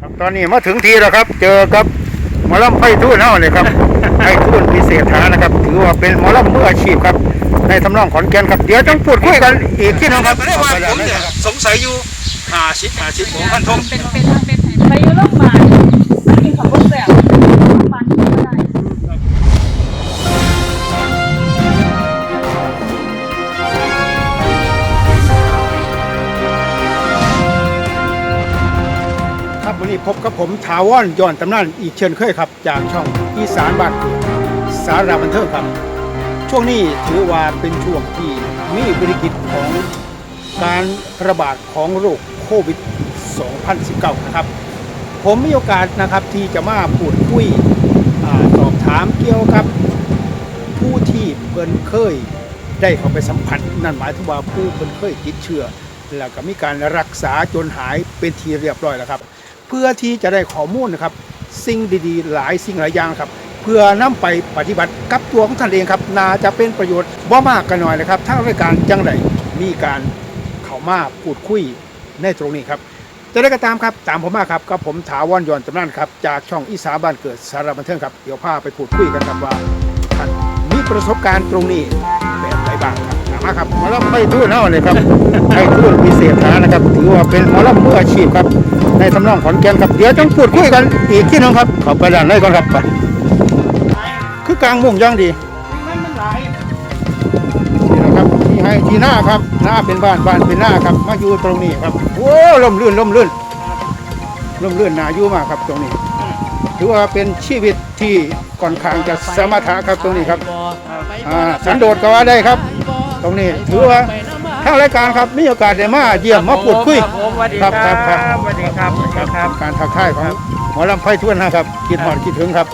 ครับตอนนี้มาถึงทีแล้วครับ เจอกับหมอลำไพ่ทุ่นเฮาเลยครับไพ่ทุ่นพิเศษฐานะครับ ถือว่าเป็นหมอลำมืออาชีพครับ ในทำนองขอนแก่นครับ เดี๋ยวต้องพูดคุยกันอีกที่หนึงครับไม่ได้ว่าผมเนี่ยสงสัยอยู่หาชิปหาชิปผมพันธงเป็นเป็นเป็นไปอยู่โรงพยาบาลกินของรถแบบ ครับวันนี้พบกับผมทาวอนย้อนตำนานอีกเช่นเคยครับ จากช่องอีสานบ้านเกิดสาราบันเทิงครับ ช่วงนี้ถือว่าเป็นช่วงที่มีวิกฤตของการระบาดของโรคโควิด 2019 นะครับ ผมมีโอกาสนะครับที่จะมาพูดคุยอสอบถามเกี่ยวกับผู้ที่เพิ่นเคยได้เข้าไปสัมผัสนั่นหมายถึงว่าผู้เพิ่นเคยติดเชื้อแล้วก็มีการรักษาจนหายเป็นทีเรียบร้อยแล้วครับ เพื่อที่จะได้ข้อมูลนะครับ สิ่งดีๆ หลายสิ่งหลายอย่างครับ เพื่อนำไปปฏิบัติกับตัวของท่านเองครับน่าจะเป็นประโยชน์บ่มากกันหน่อยนะครับทางรายการจังไรมีการเข้ามาพูดคุยในตรงนี้ครับจะได้ก็ตามครับตามผมมาครับกับผมถาวรยอนจำนันครับจากช่องอีสานบ้านเกิดสารบันเทิงครับเดี๋ยวพาไปพูดคุยกันครับว่าท่านมีประสบการณ์ตรงนี้แบบไหนบ้างครับตามมาครับหมอลำไม่ทุ่นเท่าเลยครับให้ทุ่นพิเศษฐานะครับถือว่าเป็นหมอลำมืออาชีพครับ ในทำนองขอนแก่นครับเดี๋ยวต้องพูดคุยกันอีกที่หนึงครับขอไปด้านในก่อนครับไปคือกลางมุ่งย่างดีนี่นะครับที่ให้ที่หน้าครับหน้าเป็นบ้านบ้านเป็นหน้าครับ มาอยู่ตรงนี้ครับโอ้ลมลื่นลมลื่นลมลื่นหนาอยู่มากครับตรงนี้ถือว่าเป็นชีวิตที่ค่อนขางจะสมถะครับตรงนี้ครับอ่าสันโดษก็ว่าได้ครับ ตรงนี้ถือว่า ทางรายการครับมีโอกาสได้มาเยี่ยมมาพูดคุยครับผมสวัสดีครับคครัรับบครับสวัสดีครับสวัสดีครับ การทักทายของหมอลำไพทวนนะครับคิดหอดคิดถึงครับ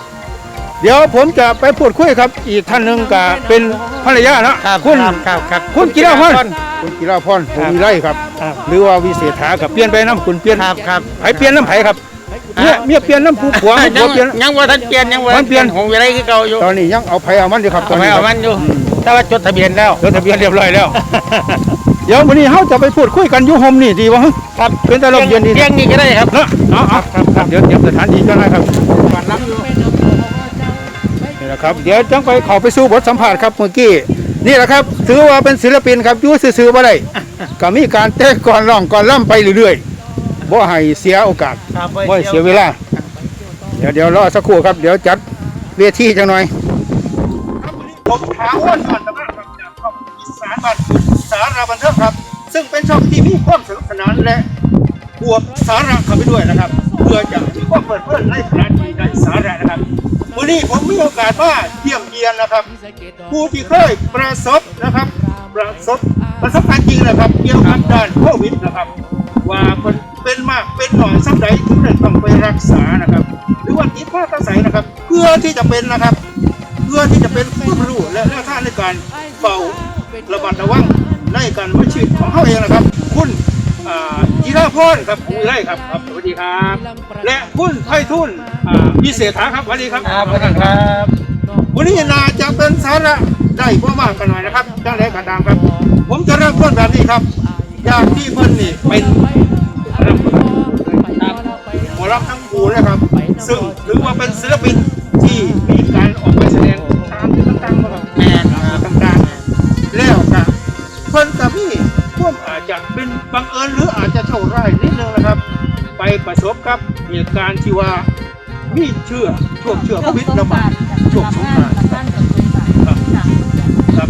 เดี๋ยวผมจะไปพูดคุยครับ อีกท่านหนึ่งก็เป็นภรรยาเนาะครับคุณครับครับครับคุณกีฬาพรคุณกีฬาพรผมวิไลครับครับ หรือว่าวิเศษฐากับเปลี่ยนไปน้ำคุณเปลี่ยนครับครับไผเปลี่ยนน้ำไผครับเมียเมียเปลี่ยนน้ำผู้ผัวผู้ยัผัวงเปลี่ยนยังว่าท่านเปลี่ยนยังว่ามันเปลี่ยนของวิไลคือเก่าอยู่ตอนนี้ยังเอาไผเอามันอยู่ครับตอเอานไปนี้คเอารับมันอยู่แต่ว่าจดทะเบียนแล้วจดทะเบียนเรียบร้อยแล้ว เดี๋ยววันนี้เขาจะไปพูดคุยกันอยู่โฮมนี่ดีวะครับเป็นตลกเย็นดีเที่ยงนี้ก็ได้ครับเนาะเอาเอาครับครับเดี๋ยวเตรียมสถานที่กันนะครับนี่แหละครับเดี๋ยวจังไปเขอไปสู่บทสัมภาษณ์ครับเมื่อกี้นี่แหละครับ ถือว่าเป็นศิลปินครับอยุ่ซื่อๆบ่ได้ก็มีการเต้นก่อนร้องก่อนล่ำไปเรื่อยๆบ่ให้เสียโอกาสครับบ่ให้เสียเวลา เดี๋ยวเดี๋ยวรอสักครู่ครับ เดี๋ยวจัดเวทีจังหน่อยผมถามว่าสอนตำนานครับจากช่องอีสานบ้านสาบันเทิงครับ ซึ่งเป็นช่องที่มีความสนุกสนานและบวกสาระเข้าไปด้วยนะครับ เพื่อจะมีความเปิดเผยในขณะที่ได้สาระนะครับวันนี้ผมมีโอกาสมาเยี่ยมเยียนนะครับ ผู้ที่เคยประสบนะครับ ประสบประสบการณ์จริงนะครับ เกี่ยวกับด้านโควิดนะครับ ว่าเป็นเป็นมากเป็นหน่อยสักใดถึงได้ต้องไปรักษานะครับ หรือว่าติดผ้ากระใสนะครับ เพื่อที่จะเป็นนะครับ เพื่อที่จะเป็นผู้รู้และแนวท่างในการเฝ้าระมัดระวัง ในการวิชีวิตของเขาเองนะครับ คุณอ่าจีราพรครับผู้ไร่ครับครับสวัสดีครับ และคุณไพฑูรย์อ่าพิเศษฐาครับสวัสดีครับครับสวัสดีครับ วันนี้นาจะเป็นสาระได้พ่อมากกันหน่อยนะครับจังไรกันตามครับ ผมจะเริ่มต้นแบบนี้ครับอย่างที่เพิ่นนี่เป็นหมอรับทั้งคู่นะครับ ซึ่งถือว่าเป็นศิลปินที่มี บังเอิญหรืออาจจะโชคร้ายนิดนึงนะครับ ไปประสบกับเหตุการณ์ที่ว่ามีเชื้อช่วงเชื้อโควิดระบาดช่วงสงกรานต์ครับ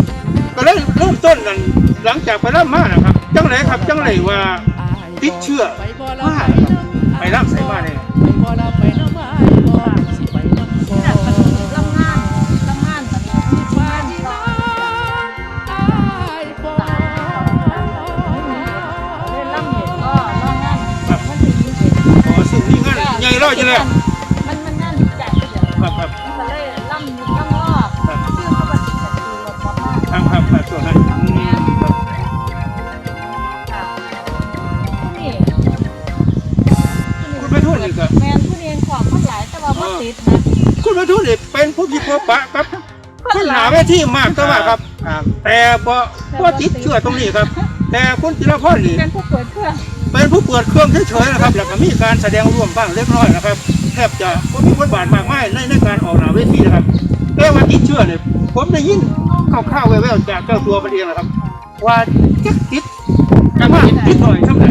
ก็เลยเริ่มต้นนั้นหลังจากไปรับมานะครับ จังไรครับจังไรว่าติดเชื้อมาครับไปรับใส่มาเนี่ย ใหญ่ร้อยอยู่แล้วมันมันงานจัดเดี๋ยวครับครับมันก็เลยล่ำยุบล่ำรอบชื่อเขาบันทึกจะดูรถมากครับครับครับส่วนนั้นอืมครับค่ะนี่คุณไปทูตนี่ก็แมนผู้เรียนของคนหลายแต่ว่าบ่ติดนะคุณไปทูตนี่เป็นผู้ที่พบปะครับคนหนาเวทีมากก็ว่าครับครับ แต่บ่บ่ติดเชื้อตรงนี้ครับ แต่คุณจิรพรนี่เป็นผู้เปิดเครื่อง เป็นผู้เปิดเครื่องเฉยๆนะครับแล้วก็มีการแสดงร่วมบ้างเล็กน้อยนะครับ แทบจะก็มีบทบาทมากมายในในการออกหนาเวทีนะครับแต่ว่าติดเชื่อเนี่ยผมได้ยินคร่าวๆแว่วๆจากเจ้าตัวมันเองนะครับ ว่าจะติดกันมากติดหน่อยเท่าไหร่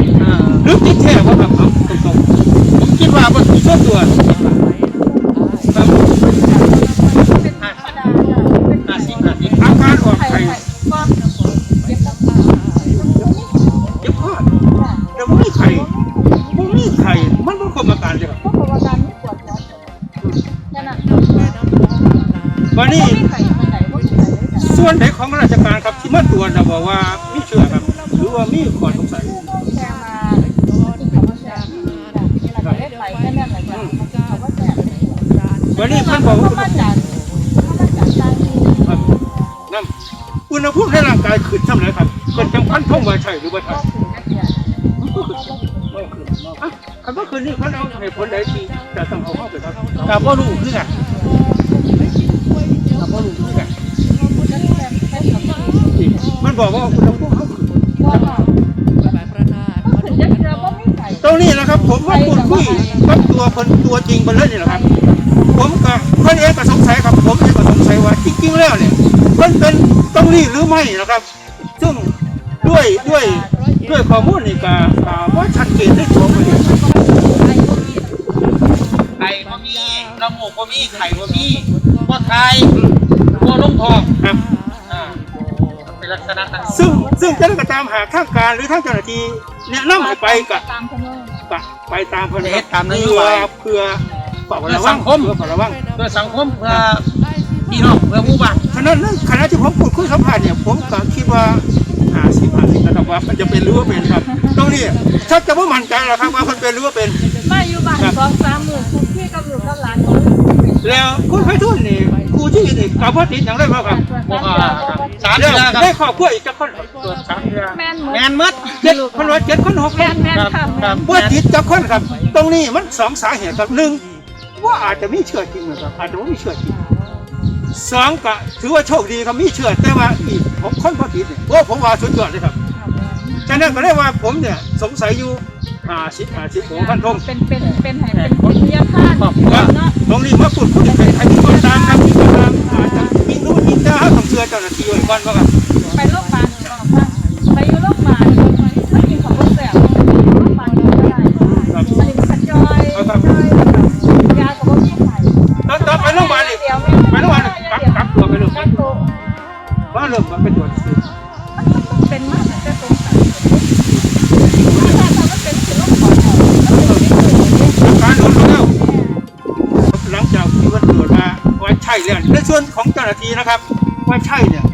หรือติดแค่ว่าแบบตรงๆผมคิดว่ามันส่วนตัว วันนี้ไม่ไข่ไปไหนก็ไข่ได้จ้ะส่วนไหนของราชการครับที่มาตรวจนะบอกว่ามีเชื้อครับหรือว่ามีข้อสงสัยแชร์มาที่เขาว่าแชร์นี่เราจะเล่นไปแค่นั้นแหละจ้ะเขาว่าแชร์วันนี้มัเพิ่นบอกเขาว่ามาจากเขามาจากทางที่ครับน้ำอุณหภูมิในร่างกายขึ้นเท่าไหร่ครับเป็นจังพันท่องว่าใช่หรือว่าใช่ก็ถึงนักเรียนอะคำว่าคืนนี้เขาเอาเหตุผลใดที่จะต้องเอาเข้าไปครับกับพ่อลูกคือกัน มันบอกว่าอุณหภูมิเขาขึ้นว่าก็ถึงนักเรียนก็ไม่ใส่ตรงนี้นะครับ ผมว่าพูดคุยกับตัวคนตัวจริงไปเลยนี่แหละครับ ผมกับเพื่อนเองก็สงสัยครับผมเองก็สงสัยว่าจริง ๆ แล้วเนี่ยมันเป็นต้องรีหรือไม่นะครับ ซึ่งด้วยด้วยด้วยข้อมูลนี่ก็ว่าชัดเจนได้ตัวมันเองไข่บ่มีน้ำมูกบ่มีไข่บ่มีบ่ทยบ่ลงทองครับ ซึ่งซึ่งเจ้าหน้าที่ตามหาข้างการหรือทางเจ้าหน้าที่แนะนำให้ไปกับตามคำว่ากับไปตามเพื่อนเฮ็ดตามนโยเพื่อบายเพื่อเฝ้าระวังเพื่อเฝ้าระวังเพื่อสังคมเพื่อพี่น้องเพื่อหมู่บ้านฉะนั้นเรื่องคณะที่ผมพูดคุยสัมภาษณ์เนี่ยผมก็คิดว่าหาสิบหาสิบนะครับว่ามันจะเป็นหรือว่าเป็นครับตรงนี้ชักจะไม่มั่นใจแล้วครับว่ามันเป็นหรือว่าเป็นมาอยู่บ้านสองสามหมื่น แล้วคุณไพฑูรย์นี่ครูที่นี่กับว่าติดอย่างไรบ้างครับบ่อ่าครับสามแล้เดืวอนครับได้ครอบครัวอีกจักคนครับตรวจสามเดือนแม่นหมดแม่นหมดเจ็ดคนว่าเจ็ดคนหกคแม่นนแม่นค่ะครัแม่บนว่าติดจักคนครับ ตรงนี้มันสองสาเหตุครับหนึ่งว่าอาจจะมีเชื้อจริงนะครับอาจจะไม่มีเชื้อจริงสองก็ถือว่าโชคดีครับมีเชื้อแต่ว่าอีกผมคนพอติดเนี่ยโอ้ผมว่าสุดยอดเลยครับ ฉะนั้นก็ได้ว่าผมเนี่ยสงสัยอยู่หาสิบหาสิบของท่านทงเป็นเป็นเป็นให้เป็นวิทยาทานครอบครัวเนาะตรงนี้มาพูดคุยกันใครที่ติดตามครับที่ติดตามอาจจะยิงรู้ยิงได้ต้องเชื่อเจ้าหน้าที่ไว้ก่อนว่าาหน้าที่นะครับ ว่าใช่เนี่ย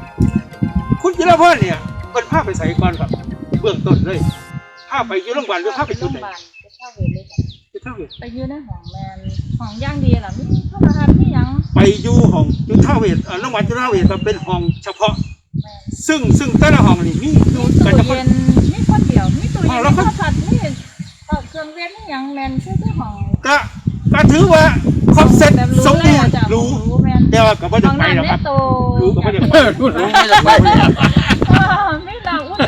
คุณจิรพรเนี่ยเป็นภาพไปใส่ก่อนครับเบื้องต้นเลยภาพไปอยู่โรงพยาบาลหรือภาพไปจุดไหนไปเข้าเวรเลยจุดเท่าไหร่ไปอยู่ในห้องแมนห้องย่างดีล่ะมีโทรทัศน์มีหยังไปอยู่ห้องจุฬาเวชเอ่อโรงพยาบาลจุฬาเวชครับเป็นห้องเฉพาะ แม่นซึ่งซึ่งแต่ละห้องนี่มีอยู่มีกันตู้เฉพาะเย็นมีคนเดียวมีตู้อ๋เย็อนแล้วมีก็โทรทัศน์มีเอ่อเครื่องเล่นมีหยังแมนชื่อชื่อห้องก็ ก็ถือว่าครบเสร็จแบบสมบูรแล้วณ์จ้ะรู้รู้แมนแต่ว่าก็ไม่ห้ได้องไปน้ำหรอกในครับโตรู้ก็ไม่ได้ไปรู้รู้ไม่ได้ไปเลยเออไม่เราอุ้ย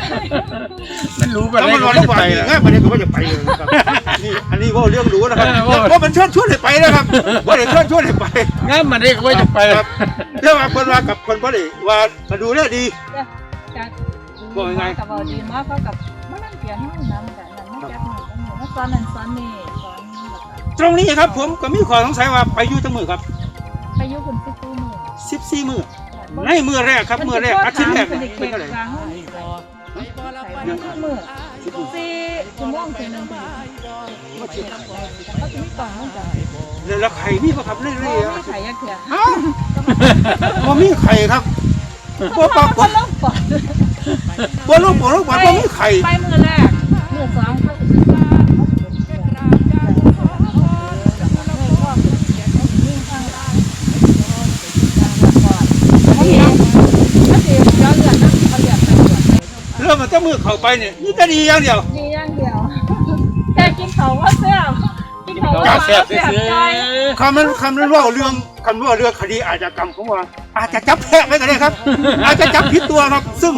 มันรู้ไปแล้วเลยมันรอไม่แล้วได้ไปไปเลยแล้ว ง่ายไปเลยก็ไม่ได้ไปเลยนะครับนี่อันนี้ว่าเรื่องรู้นะครับเออว่าเพราะมันชวนชวนให้ไปนะครับว่าเดี๋ยวชวนชวนให้ไปงั้นมันเรียกว่าจะไปครับเรื่องว่าคนว่ากับคนบ่ได้ว่ามาดูแลดีจ้ะบอกยังไง กับเอาดีมากเขากับมานั่งเขียนห้องน้ำแต่นั้นไม่จับหนูต้องหนูมาสอนนั่นสอนนี่สอนแบบ ตรงนี้ครับ ผมก็มีข้อสงสัยว่าไปอยู่จังมือครับไปอยู่คนซื้อตู้มือ14มือในมือแรกครับมือแรกอาทิตย์แรกเป็นเนี่ยเป็นเท่าไหร่ยังมือสี่ชั่วโมงถึงหนึ่งปีเขาจะมีกล่องมันจะแล้วไข่มีป่ะครับเรื่อยไม่ๆอะไข่ยักษ์เถื่อฮะบ่มีไข่ครับบ่ปรากฏลงปอดบ่ลูกบ่ลูกบ่บ่มีไข่ไปมือแรกมือสองเขาจะซื้อเขาเห็นเขาเสียย้อนเลือดนะเขาเลือดไปเลือด เริ่มมันจะมือเข้าไปเนี่ยนี่จะดีอย่างเดียว ดีอย่างเดียวแต่กินเขาว่าแซ่บกินเขาว่าแซ่บใจคำนั้นคำนั้นว่าเรื่องคำว่าเรื่องคดีอาชญากรรมผมว่า อาจจะจับแพะไว้ก็ได้ครับ อาจจะจับผิดตัวครับ ซึ่ง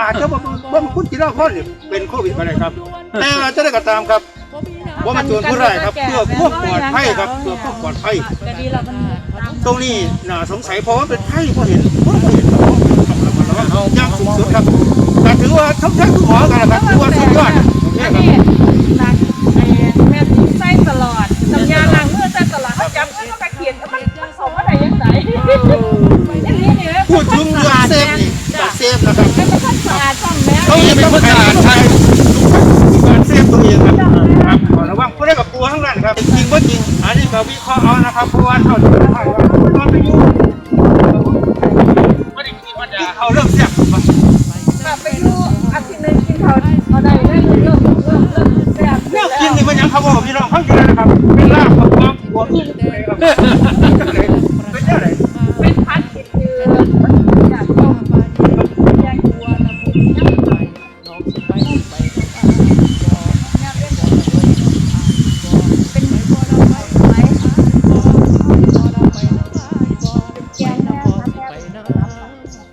อาจจะว่าว่าคุณจิราพรเนี่ยเป็นโควิดก็ได้ครับ แต่ว่าจะได้ก็ตามครับว่ามันจวนผู้ไรายครับเพื่อควบปลอดภัยครับเพื่อควบปลอดภัยก็ดีแล้วมันตามตรงนี้น่าสงสัยเพราะว่าเป็นไพ่เพราะเห็นเพราะเห็นครับต้องระมัดระวังอย่างสูงสุดครับแต่ ถือว่าทั้งทั้งคุณหมอกันนะครับถือว่าสุดยอด เขาบอกพี่น้องเขาอยู่นะครับ เป็นลาบกับความกลัวอื่นเลยครับเป็นยังไงเป็นพันคิดคืออยากต้มอยากกลัวนะผมเป็นไหมแกงแม่ทำแม่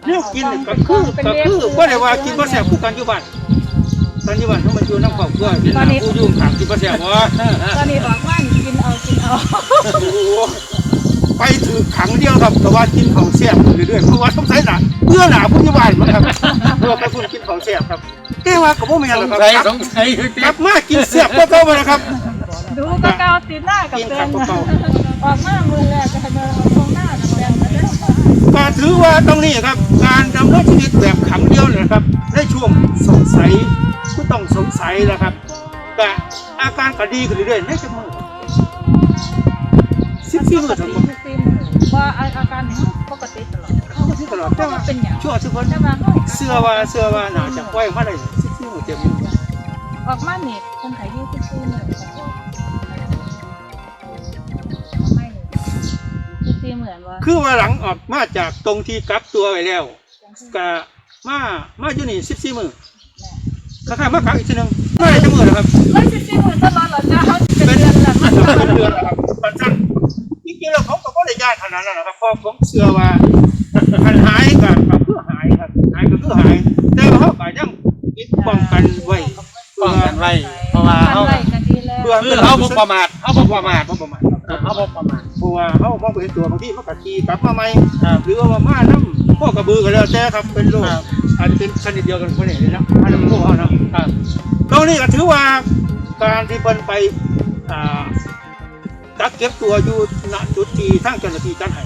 เรื่องกินก็คือก็คือว่าได้ว่ากินบ่แซ่บคู่กันอยู่บ้าน ตอนอยู่บ้านเขามาอยู่น้ำครอบครัวเป็นหน้าผู้ยุ่งถามกินบ่แซ่บบ่ตอนนี้ออกว่านกินเอากินเอาโอ้โหไปถือขังเดียวครับแต่ว่ากินของแซ่บอยู่เรื่อยๆเพราะว่าต้องใช้หนาเพื่อหนาผู้อยู่บ้านมั้งครับเพื่อไปคุณกินของแซ่บครับแก้ว่าก็บ่แม่นสหรอกงครับสัยสงสัยกลับมากินแซ่บก็เก่ามานะครับ ดูก็เกาติดหน้ากับเป็นออกมามือแรกก็ให้มาเอาตรงหน้ากับเป็นมาได้ก็ถือว่าตรงนี้ครับ การดำเนินชีวิตแบบขังเดียวเนี่ยนะครับในช่วงสงสัย ผู้ต้องสงสัยนะครับก็อาการก็ดีขึ้นเรื่อยๆในจำนวนสิบสี่มื้อทั้งหมดซีมว่าอาการนี้ปกติตลอดเข้ามาที่ตลอดแต่ว่าเป็นอย่างชั่วทุกคนแต่ว่าเสื้อว่าเสื้อว่าน่าจะปล่อยมาได้สิบสี่มื้อเต็มออกมาเนี่ยคนไทยยี่สิบสี่หมื่นไม่ยี่สิบสี่หมื่นว่าคือว่าหลังออกมาจากตรงที่กักตัวไว้แล้วก็มามาอยู่นี่สิบสี่มื้อ คล้ามากักอีกทีหนึงไม่ได้จังมื้อนะครับร้อยสิบสี่หมื่นตลอดเหรอจ้าเขาเป็นเดือนละเป็นเดือนแล้วครับปัจจุบันจริงๆแล้วเขาก็บ่ได้ยากขนาดนั้นนะครับเพราะผมเชื่อว่าคันหายก็ก็คือหายครับหายก็คือหาย แต่ว่าเขาก็ยังปิดป้องกันไว้ป้องกันไว้เพราะว่าเขาไล่กันดีแล้วเพื่อคือเขาบ่ประมาทเขาบ่ประมาทบ่ประมาทครับเขาบ่ประมาท เพราะว่าเขามองไปเห็นตัวบางทีมันก็ขี่กลับมาใหม่หรือว่ามาน้ำพวกกระบือก็แล้วแต่ครับเป็นโรค อาจจะเป็นชนิดเดียวกันคนนี้เลยนะอันนั้นพวกเขาเนาะครับตรงนี้ก็ถือว่าการที่เพิ่นไปอ่ากักเก็บตัวอยู่ณจุดที่ทางเจ้าหน้าที่จัดให้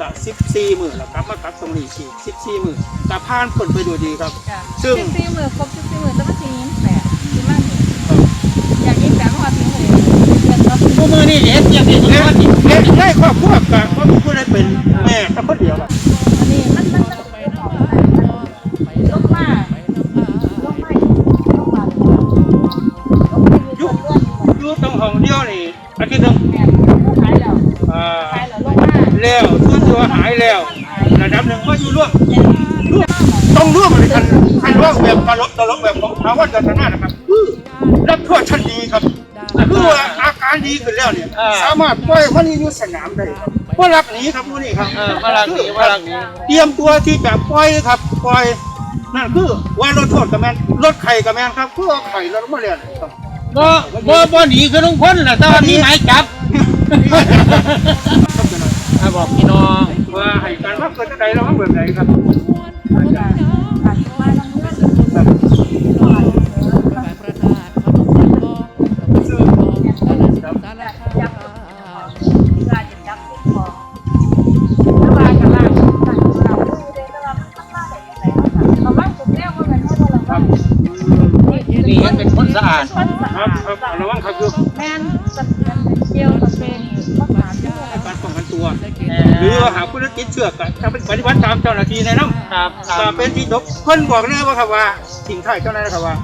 ก็14มื้อแล้วกลับมากักตรงนี้อีก14มื้อก็ผ่านผลไปด้วยดีครับ ซึ่งสิบสี่หมื่นครบสิบสี่หมื่นจะมาทิ้งแปดที่มากเนี่ยอย่างนี้แปดพอทิ้งเลยเดือนละผู้มือนี่เห็นอย่างนี้และว่านี่และในครอบครัวก็ครอบครัวได้เป็นแม่แต่คนเดียวครับอันนี้มันมัน ตรงห้องเดียวนี่อาทิตย์หนึงแม่หายแล้วอ่าหายแล้วลงมาแล้วส่วนตัวหายแล้วระดับหนึ่งมาอยู่ร่วมร่วมต้องร่วมเลยคันคันว่าแบบตลกตลกแบบของทาวันกัฒนานะครับคือรับโทษชั้นดีครับคือว่าอาการดีขึ้นแล้วเนี่ยสามารถปล่อยมันอยู่สนามได้ครับว่ารักหนีครับผู้นี้ครับ เออมาลังนี้มาลังนี้เตรียมตัวที่จะปล่อยครับปล่อยนั่นคือว่าลดโทษกับแมนลดไข่กับแมนครับเพื่อเอาไข่ลดมาแล้วครับ บ่บ่บ่หนีคือลุงพลน่ะแต่ว่ามีหมายจับครับอะบอกพี่น้องว่าให้การรับเกิดจะใดเราทำแบบไหนครับาดครับครับระวังครับคือแม่นสเกียวสเปนรักษาเชื้อให้การป้องกันตัวหรือว่าหากผู้ที่ติดเชื้อก็จะเป็นปฏิบัติตามเจ้าหน้าที่แนะนำครับคก็รับเป็นที่จบเพิ่นบอกแน่ว่าครับว่าสิ่งท้ายเจ้าหน้าที่ครับว่า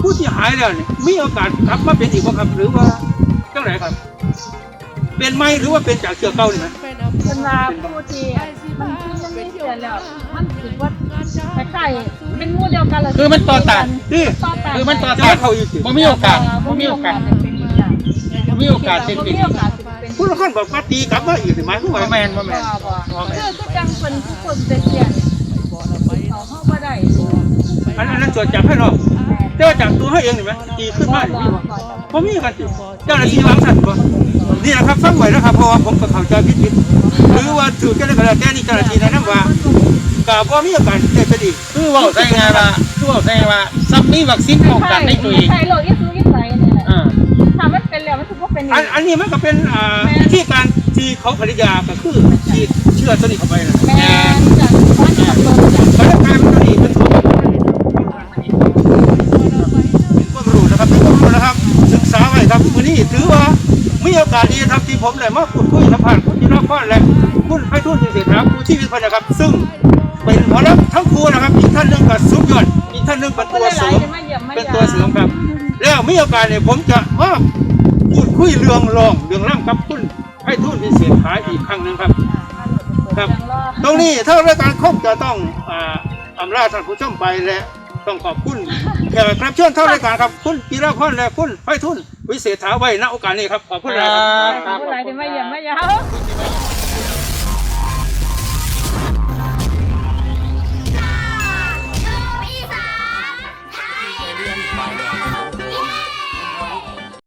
ผู้ที่หายแล้วเนี่ยมีโอกาสกลับมาเป็นอีกบ่ครับหรือว่าเจ้าไหนครับ เป็นไหมหรือว่าเป็นจากเชื้อเก่านี่นะเป็นลาผู้ที่มันยังไม่เสียแล้วมันถือว่า ใกล้ๆเป็นงูเดียวกันเลยคือมันต่อต้านนี่ต่อต้านคือมันต่อจะต้านเขาอยู่สิบ่มีโอกาสบ่มีโอกาสเป็นอีกอย่างบ่มีโอกาสเป็นบ่เป็นมีโอกาสเป็นผู้ละคนบอกว่าตีกลับมาอีกสิหมายความบ่ว่าแม่นบ่แม่นบ่บ่คือคือจังคนทุกคนเป็นเสียนเขาเขาเข้าบ่ได้อันอันนั้นตรวจจากภายนอกแต่ว่าจากตัวเขาเองเห็นไหมดีขึ้นมากอยู่นี่บ่ผมมีกันอยู่เจ้าหน้าที่วางสัตว์บ่นี่แหละครับฟังไว้นะครับเพราะว่าผมก็เข้าใจผิดผิดหรือว่าถือกันได้ก็แล้วแต่นี่เจ้าหน้าที่แนะนำว่ากับว่ามีอาการ เจ็บจะดีคือเว่าใช่ไงว่าคือเว่าใช่ไงว่าซับมีวัคซีนป้องกันในตัวเองใช่โรคอิสุอิสัยนี่แหละอ่าถ้ามันเป็นแล้วมันถือว่าเป็นอันอันนี้มันก็เป็นอ่าวิธีการที่เขาผลิตยาก็คือฉีดเชื้อตัวนี้เข้าไปนะแม่จากบ้านจากเมืองจากบรรยากาศมันก็ดีเป็นตัวเป็นความรู้นะครับเป็นความรู้นะครับ ศึกษาไว้ครับวันนี้ถือว่ามีโอกาสดีนะครับที่ผมได้มาพูดคุยสัมภาษณ์คุณจิรพรและคุณไพฑูรย์เศรษฐาผู้ชีวิตพันนะครับ ซึ่ง เป็นหมอลำทั้งคู่นะครับอีกท่านหนึ่งก็สุดยอดอีกท่านหนึ่งเป็นตัวเสริมเป็นตัวเสริมครับ แล้วมีโอกาสเนี่ยผมจะมาพูดคุยเรื่องรองเรื่องร่างกับคุณให้ทุนพิเศษขายอีกครั้งหนึ่งครับครับตรงนี้ถ้ารายการครบจะต้องอ่าอำลาท่านผู้ชมไปและต้องขอบคุณแขกรับเชิญเท่ารายการครับคุณกีรพรและคุณไพฑูรย์วิเศษถาไว้ณโอกาสนี้ครับขอบคุณคนะรัครับบอะไรที่ไม่เยี่ยมไม่ยาว